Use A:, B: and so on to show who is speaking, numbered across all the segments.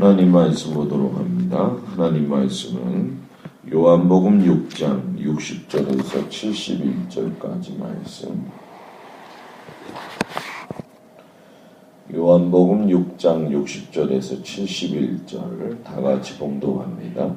A: 하나님 말씀 보도록 합니다. 하나님 말씀은 요한복음 6장 60절에서 71절까지 말씀. 요한복음 6장 60절에서 71절 다 같이 봉독합니다.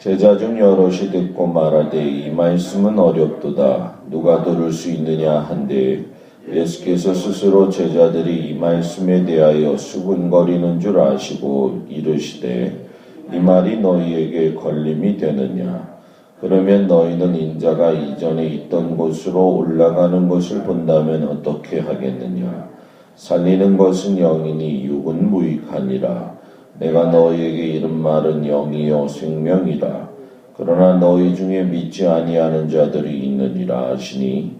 A: 제자 중 여럿이 듣고 말하되 이 말씀은 어렵도다 누가 들을 수 있느냐 한데 예수께서 스스로 제자들이 이 말씀에 대하여 수군거리는 줄 아시고 이르시되 이 말이 너희에게 걸림이 되느냐? 그러면 너희는 인자가 이전에 있던 곳으로 올라가는 것을 본다면 어떻게 하겠느냐? 살리는 것은 영이니 육은 무익하니라. 내가 너희에게 이른 말은 영이요 생명이라. 그러나 너희 중에 믿지 아니하는 자들이 있느니라 하시니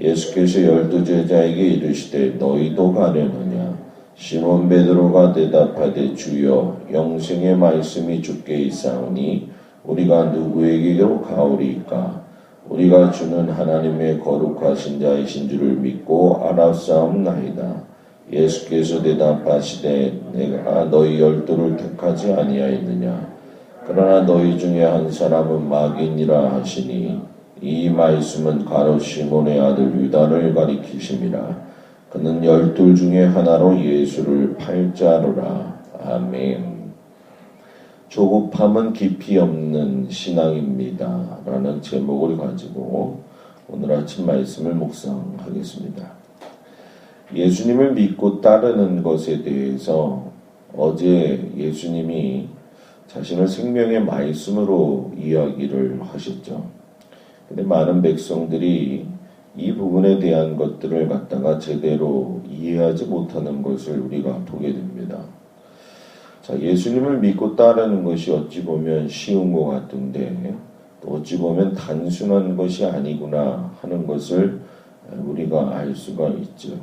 A: 예수께서 열두 제자에게 이르시되 너희도 가려느냐? 시몬 베드로가 대답하되 주여 영생의 말씀이 주께 있사오니 우리가 누구에게로 가오리까? 우리가 주는 하나님의 거룩하신 자이신 줄을 믿고 알았사옵나이다. 예수께서 대답하시되 내가 너희 열두를 택하지 아니하였느냐? 그러나 너희 중에 한 사람은 마귀니라 하시니 이 말씀은 가로 시몬의 아들 유다를 가리키심이라. 그는 열둘 중에 하나로 예수를 팔자로라. 아멘. 조급함은 깊이 없는 신앙입니다. 라는 제목을 가지고 오늘 아침 말씀을 묵상하겠습니다. 예수님을 믿고 따르는 것에 대해서 어제 예수님이 자신을 생명의 말씀으로 이야기를 하셨죠. 근데 많은 백성들이 이 부분에 대한 것들을 갖다가 제대로 이해하지 못하는 것을 우리가 보게 됩니다. 자, 예수님을 믿고 따르는 것이 어찌 보면 쉬운 것 같은데 또 어찌 보면 단순한 것이 아니구나 하는 것을 우리가 알 수가 있죠.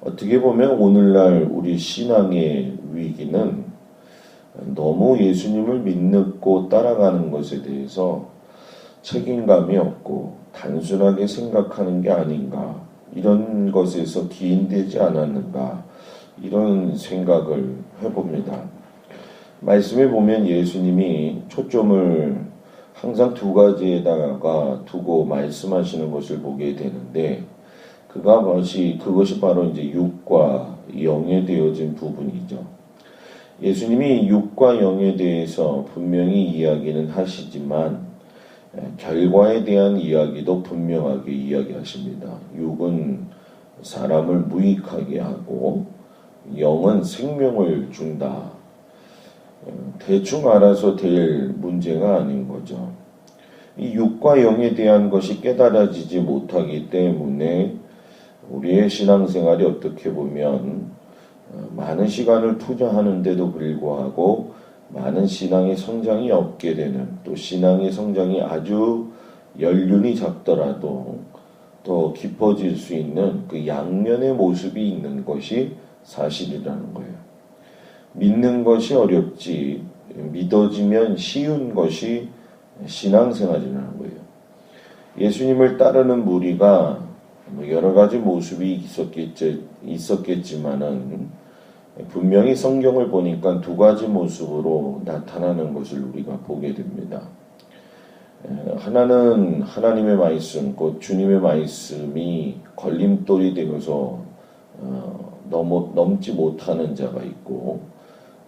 A: 어떻게 보면 오늘날 우리 신앙의 위기는 너무 예수님을 믿고 따라가는 것에 대해서 책임감이 없고 단순하게 생각하는 게 아닌가 이런 것에서 기인되지 않았는가 이런 생각을 해봅니다. 말씀에 보면 예수님이 초점을 항상 두 가지에다가 두고 말씀하시는 것을 보게 되는데 그가 것이 그것이 바로 이제 육과 영에 되어진 부분이죠. 예수님이 육과 영에 대해서 분명히 이야기는 하시지만 예, 결과에 대한 이야기도 분명하게 이야기하십니다. 육은 사람을 무익하게 하고 영은 생명을 준다. 예, 대충 알아서 될 문제가 아닌 거죠. 이 육과 영에 대한 것이 깨달아지지 못하기 때문에 우리의 신앙생활이 어떻게 보면 어, 많은 시간을 투자하는데도 불구하고 많은 신앙의 성장이 없게 되는 또 신앙의 성장이 아주 연륜이 작더라도 더 깊어질 수 있는 그 양면의 모습이 있는 것이 사실이라는 거예요. 믿는 것이 어렵지 믿어지면 쉬운 것이 신앙생활이라는 거예요. 예수님을 따르는 무리가 뭐 여러 가지 모습이 있었겠지, 있었겠지만은 분명히 성경을 보니까 두 가지 모습으로 나타나는 것을 우리가 보게 됩니다. 하나는 하나님의 말씀, 곧 주님의 말씀이 걸림돌이 되어서 어, 넘어, 넘지 못하는 자가 있고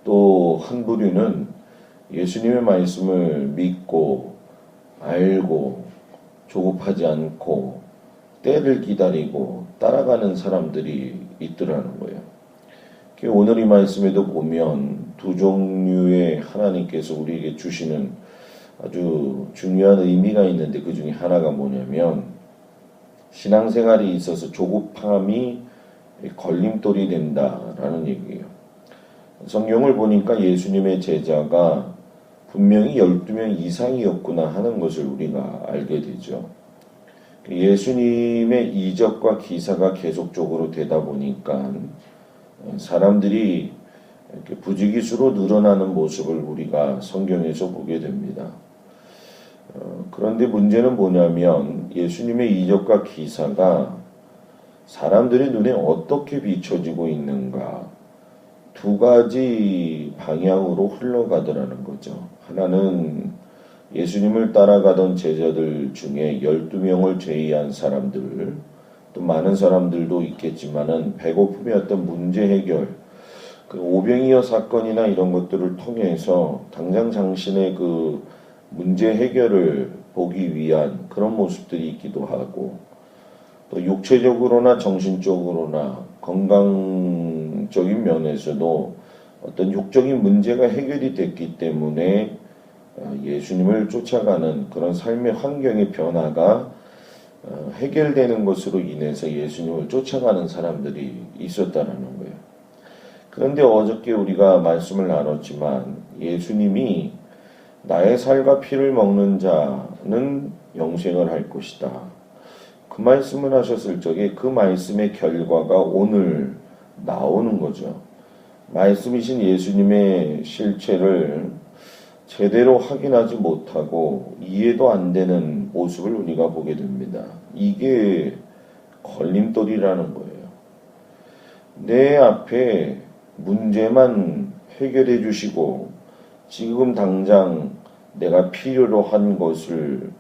A: 또 한 부류는 예수님의 말씀을 믿고 알고 조급하지 않고 때를 기다리고 따라가는 사람들이 있더라는 거예요. 오늘 이 말씀에도 보면 두 종류의 하나님께서 우리에게 주시는 아주 중요한 의미가 있는데 그 중에 하나가 뭐냐면 신앙생활이 있어서 조급함이 걸림돌이 된다라는 얘기예요. 성경을 보니까 예수님의 제자가 분명히 12명 이상이었구나 하는 것을 우리가 알게 되죠. 예수님의 이적과 기사가 계속적으로 되다 보니까 사람들이 이렇게 부지기수로 늘어나는 모습을 우리가 성경에서 보게 됩니다. 어, 그런데 문제는 뭐냐면 예수님의 이적과 기사가 사람들의 눈에 어떻게 비춰지고 있는가 두 가지 방향으로 흘러가더라는 거죠. 하나는 예수님을 따라가던 제자들 중에 12명을 제의한 사람들, 또 많은 사람들도 있겠지만은 배고픔이 어떤 문제 해결, 그 오병이어 사건이나 이런 것들을 통해서 당장 당신의 그 문제 해결을 보기 위한 그런 모습들이 있기도 하고 또 육체적으로나 정신적으로나 건강적인 면에서도 어떤 육적인 문제가 해결이 됐기 때문에 어, 예수님을 쫓아가는 그런 삶의 환경의 변화가 어, 해결되는 것으로 인해서 예수님을 쫓아가는 사람들이 있었다는 거예요. 그런데 어저께 우리가 말씀을 나눴지만 예수님이 나의 살과 피를 먹는 자는 영생을 할 것이다. 그 말씀을 하셨을 적에 그 말씀의 결과가 오늘 나오는 거죠. 말씀이신 예수님의 실체를 제대로 확인하지 못하고 이해도 안 되는 모습을 우리가 보게 됩니다. 이게 걸림돌이라는 거예요. 내 앞에 문제만 해결해 주시고 지금 당장 내가 필요로 한 것을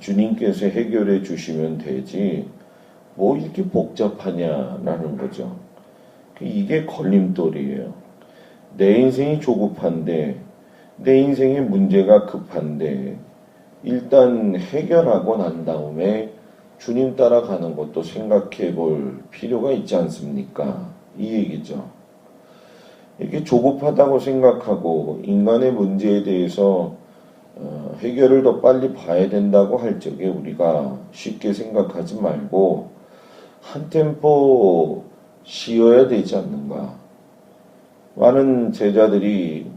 A: 주님께서 해결해 주시면 되지 뭐 이렇게 복잡하냐라는 거죠. 이게 걸림돌이에요. 내 인생이 조급한데 내 인생의 문제가 급한데 일단 해결하고 난 다음에 주님 따라가는 것도 생각해 볼 필요가 있지 않습니까? 이 얘기죠. 이렇게 조급하다고 생각하고 인간의 문제에 대해서 어, 해결을 더 빨리 봐야 된다고 할 적에 우리가 쉽게 생각하지 말고 한 템포 쉬어야 되지 않는가. 많은 제자들이 어,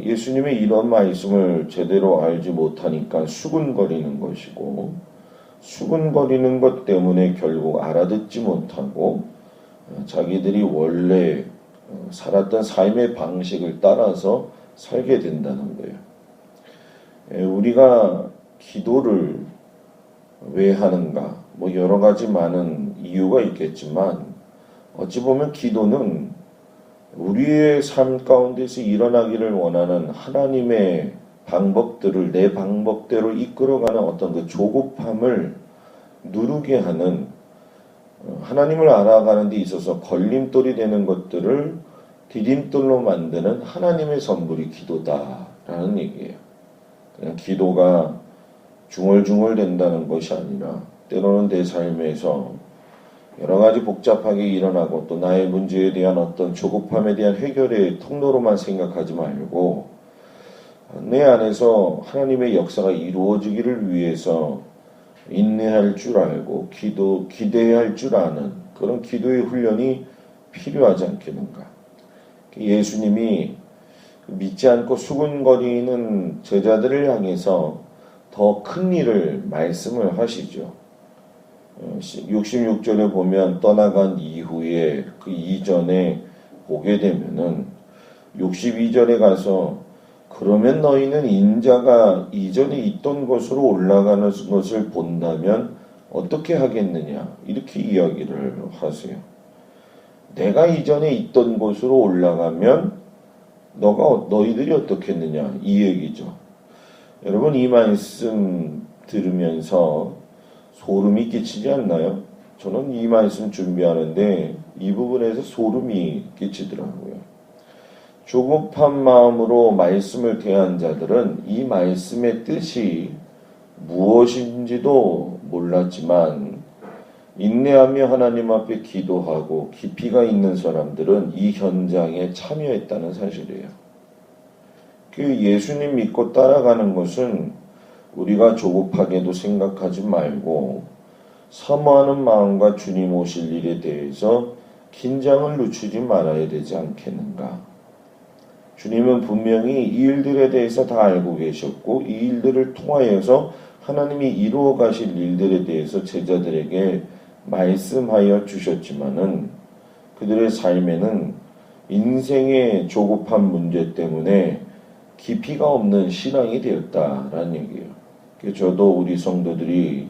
A: 예수님의 이런 말씀을 제대로 알지 못하니까 수근거리는 것이고 수근거리는 것 때문에 결국 알아듣지 못하고 어, 자기들이 원래 어, 살았던 삶의 방식을 따라서 살게 된다는 거예요. 우리가 기도를 왜 하는가? 뭐 여러 가지 많은 이유가 있겠지만 어찌 보면 기도는 우리의 삶 가운데서 일어나기를 원하는 하나님의 방법들을 내 방법대로 이끌어가는 어떤 그 조급함을 누르게 하는 어, 하나님을 알아가는 데 있어서 걸림돌이 되는 것들을 디딤돌로 만드는 하나님의 선물이 기도다라는 얘기예요. 그냥 기도가 중얼중얼 된다는 것이 아니라 때로는 내 삶에서 여러 가지 복잡하게 일어나고 또 나의 문제에 대한 어떤 조급함에 대한 해결의 통로로만 생각하지 말고 내 안에서 하나님의 역사가 이루어지기를 위해서 인내할 줄 알고 기도 기대해야 할줄 아는 그런 기도의 훈련이 필요하지 않겠는가? 예수님이 믿지 않고 수군거리는 제자들을 향해서 더 큰 일을 말씀을 하시죠. 66절에 보면 떠나간 이후에 그 이전에 보게 되면은 62절에 가서 그러면 너희는 인자가 이전에 있던 곳으로 올라가는 것을 본다면 어떻게 하겠느냐 이렇게 이야기를 하세요. 내가 이전에 있던 곳으로 올라가면 너가 너희들이 어떻겠느냐 이 얘기죠. 여러분 이 말씀 들으면서 소름이 끼치지 않나요? 저는 이 말씀 준비하는데 이 부분에서 소름이 끼치더라고요. 조급한 마음으로 말씀을 대한 자들은 이 말씀의 뜻이 무엇인지도 몰랐지만 인내하며 하나님 앞에 기도하고 깊이가 있는 사람들은 이 현장에 참여했다는 사실이에요. 그 예수님 믿고 따라가는 것은 우리가 조급하게도 생각하지 말고 사모하는 마음과 주님 오실 일에 대해서 긴장을 늦추지 말아야 되지 않겠는가. 주님은 분명히 이 일들에 대해서 다 알고 계셨고 이 일들을 통하여서 하나님이 이루어 가실 일들에 대해서 제자들에게 말씀하여 주셨지만은 그들의 삶에는 인생의 조급한 문제 때문에 깊이가 없는 신앙이 되었다라는 얘기예요. 저도 우리 성도들이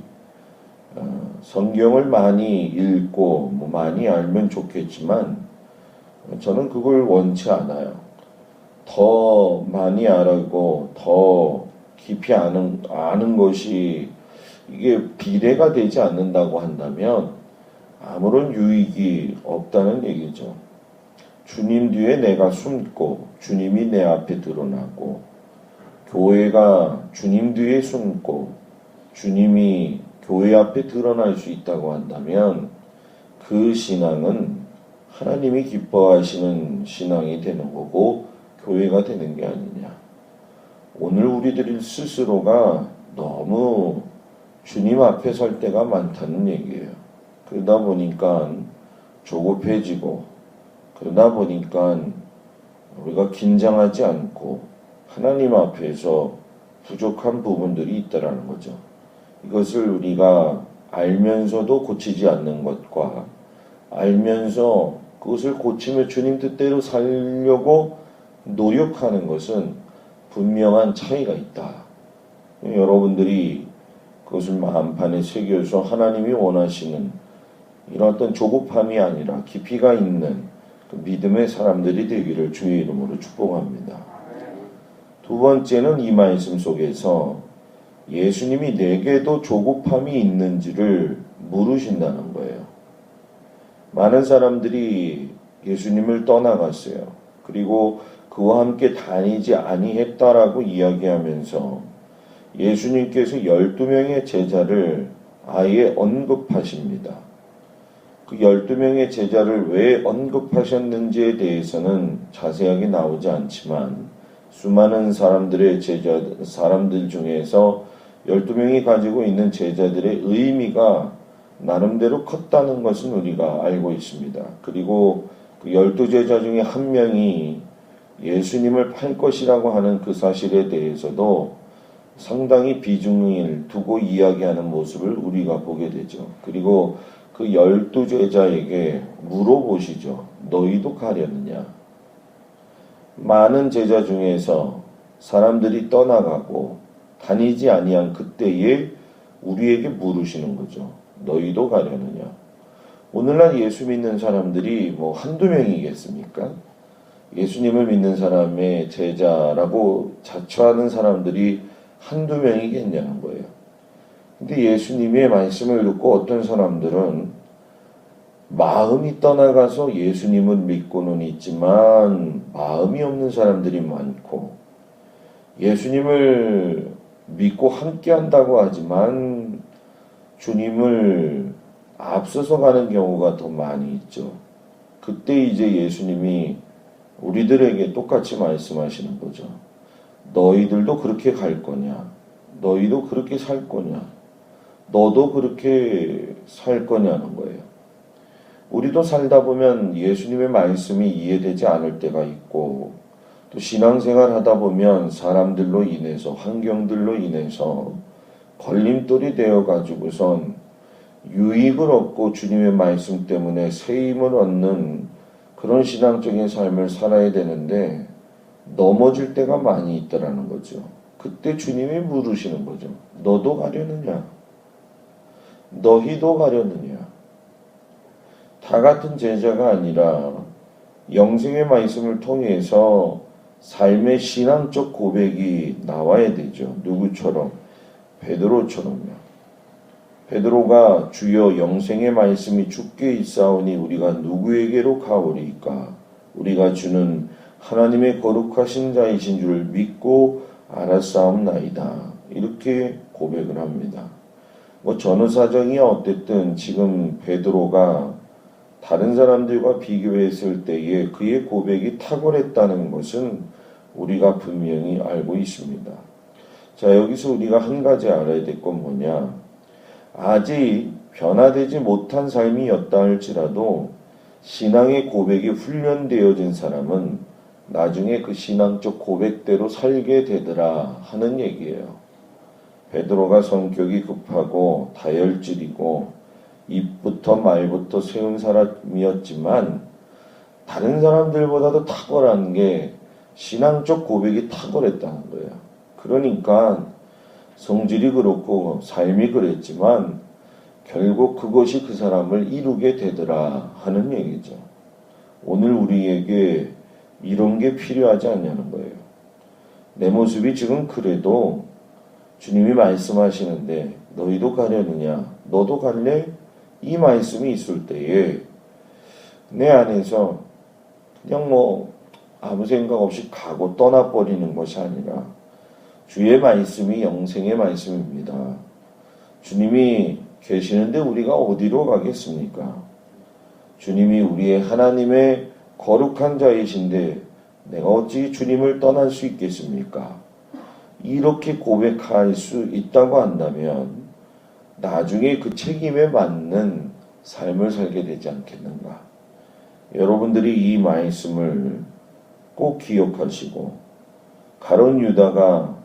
A: 어, 성경을 많이 읽고 뭐 많이 알면 좋겠지만 저는 그걸 원치 않아요. 더 많이 알고 더 깊이 아는 아는 것이 이게 비례가 되지 않는다고 한다면 아무런 유익이 없다는 얘기죠. 주님 뒤에 내가 숨고 주님이 내 앞에 드러나고 교회가 주님 뒤에 숨고 주님이 교회 앞에 드러날 수 있다고 한다면 그 신앙은 하나님이 기뻐하시는 신앙이 되는 거고 교회가 되는 게 아니냐. 오늘 우리들 스스로가 너무 주님 앞에 설 때가 많다는 얘기예요. 그러다 보니까 조급해지고 그러다 보니까 우리가 긴장하지 않고 하나님 앞에서 부족한 부분들이 있다라는 거죠. 이것을 우리가 알면서도 고치지 않는 것과 알면서 그것을 고치며 주님 뜻대로 살려고 노력하는 것은 분명한 차이가 있다. 여러분들이 그것을 마음판에 새겨서 하나님이 원하시는 이런 어떤 조급함이 아니라 깊이가 있는 그 믿음의 사람들이 되기를 주의 이름으로 축복합니다. 두 번째는 이 말씀 속에서 예수님이 내게도 조급함이 있는지를 물으신다는 거예요. 많은 사람들이 예수님을 떠나갔어요. 그리고 그와 함께 다니지 아니했다라고 이야기하면서 예수님께서 12명의 제자를 아예 언급하십니다. 그 12명의 제자를 왜 언급하셨는지에 대해서는 자세하게 나오지 않지만 수많은 사람들의 제자, 사람들 중에서 12명이 가지고 있는 제자들의 의미가 나름대로 컸다는 것은 우리가 알고 있습니다. 그리고 그 12제자 중에 한 명이 예수님을 팔 것이라고 하는 그 사실에 대해서도 상당히 비중을 두고 이야기하는 모습을 우리가 보게 되죠. 그리고 그 열두 제자에게 물어보시죠. 너희도 가려느냐? 많은 제자 중에서 사람들이 떠나가고 다니지 아니한 그때에 우리에게 물으시는 거죠. 너희도 가려느냐? 오늘날 예수 믿는 사람들이 뭐 한두 명이겠습니까? 예수님을 믿는 사람의 제자라고 자처하는 사람들이 한두 명이겠냐는 거예요. 근데 예수님의 말씀을 듣고 어떤 사람들은 마음이 떠나가서 예수님을 믿고는 있지만 마음이 없는 사람들이 많고 예수님을 믿고 함께 한다고 하지만 주님을 앞서서 가는 경우가 더 많이 있죠. 그때 이제 예수님이 우리들에게 똑같이 말씀하시는 거죠. 너희들도 그렇게 갈 거냐? 너희도 그렇게 살 거냐? 너도 그렇게 살 거냐는 거예요. 우리도 살다 보면 예수님의 말씀이 이해되지 않을 때가 있고 또 신앙생활 하다 보면 사람들로 인해서 환경들로 인해서 걸림돌이 되어 가지고선 유익을 얻고 주님의 말씀 때문에 새 힘을 얻는 그런 신앙적인 삶을 살아야 되는데 넘어질 때가 많이 있더라는 거죠. 그때 주님이 물으시는 거죠. 너도 가려느냐? 너희도 가려느냐? 다 같은 제자가 아니라 영생의 말씀을 통해서 삶의 신앙적 고백이 나와야 되죠. 누구처럼? 베드로처럼요. 베드로가 주여 영생의 말씀이 죽게 있사오니 우리가 누구에게로 가오리까? 우리가 주는 하나님의 거룩하신 자이신 줄 믿고 알았사옵나이다. 이렇게 고백을 합니다. 뭐 전후 사정이 어쨌든 지금 베드로가 다른 사람들과 비교했을 때에 그의 고백이 탁월했다는 것은 우리가 분명히 알고 있습니다. 자, 여기서 우리가 한 가지 알아야 될 건 뭐냐? 아직 변화되지 못한 삶이었다 할지라도 신앙의 고백이 훈련되어진 사람은 나중에 그 신앙적 고백대로 살게 되더라 하는 얘기예요. 베드로가 성격이 급하고 다혈질이고 입부터 말부터 세운 사람이었지만 다른 사람들보다도 탁월한 게 신앙적 고백이 탁월했다는 거예요. 그러니까 성질이 그렇고 삶이 그랬지만 결국 그것이 그 사람을 이루게 되더라 하는 얘기죠. 오늘 우리에게 이런 게 필요하지 않냐는 거예요. 내 모습이 지금 그래도 주님이 말씀하시는데 너희도 가려느냐? 너도 갈래? 이 말씀이 있을 때에 내 안에서 그냥 뭐 아무 생각 없이 가고 떠나버리는 것이 아니라 주의 말씀이 영생의 말씀입니다. 주님이 계시는데 우리가 어디로 가겠습니까? 주님이 우리의 하나님의 거룩한 자이신데 내가 어찌 주님을 떠날 수 있겠습니까? 이렇게 고백할 수 있다고 한다면 나중에 그 책임에 맞는 삶을 살게 되지 않겠는가? 여러분들이 이 말씀을 꼭 기억하시고 가론 유다가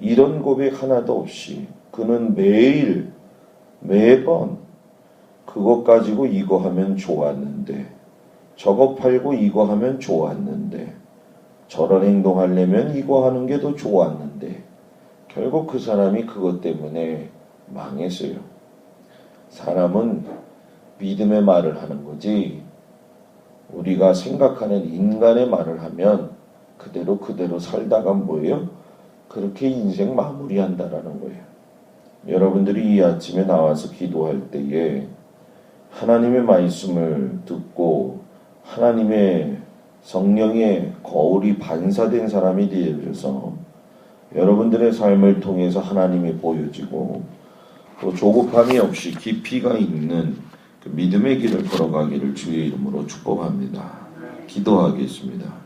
A: 이런 고백 하나도 없이 그는 매일 매번 그것 가지고 이거 하면 좋았는데 저거 팔고 이거 하면 좋았는데 저런 행동하려면 이거 하는 게 더 좋았는데 결국 그 사람이 그것 때문에 망했어요. 사람은 믿음의 말을 하는 거지 우리가 생각하는 인간의 말을 하면 그대로 그대로 살다가 뭐예요? 그렇게 인생 마무리한다라는 거예요. 여러분들이 이 아침에 나와서 기도할 때에 하나님의 말씀을 듣고 하나님의 성령의 거울이 반사된 사람이 되어서 여러분들의 삶을 통해서 하나님이 보여지고 또 조급함이 없이 깊이가 있는 그 믿음의 길을 걸어가기를 주의 이름으로 축복합니다. 기도하겠습니다.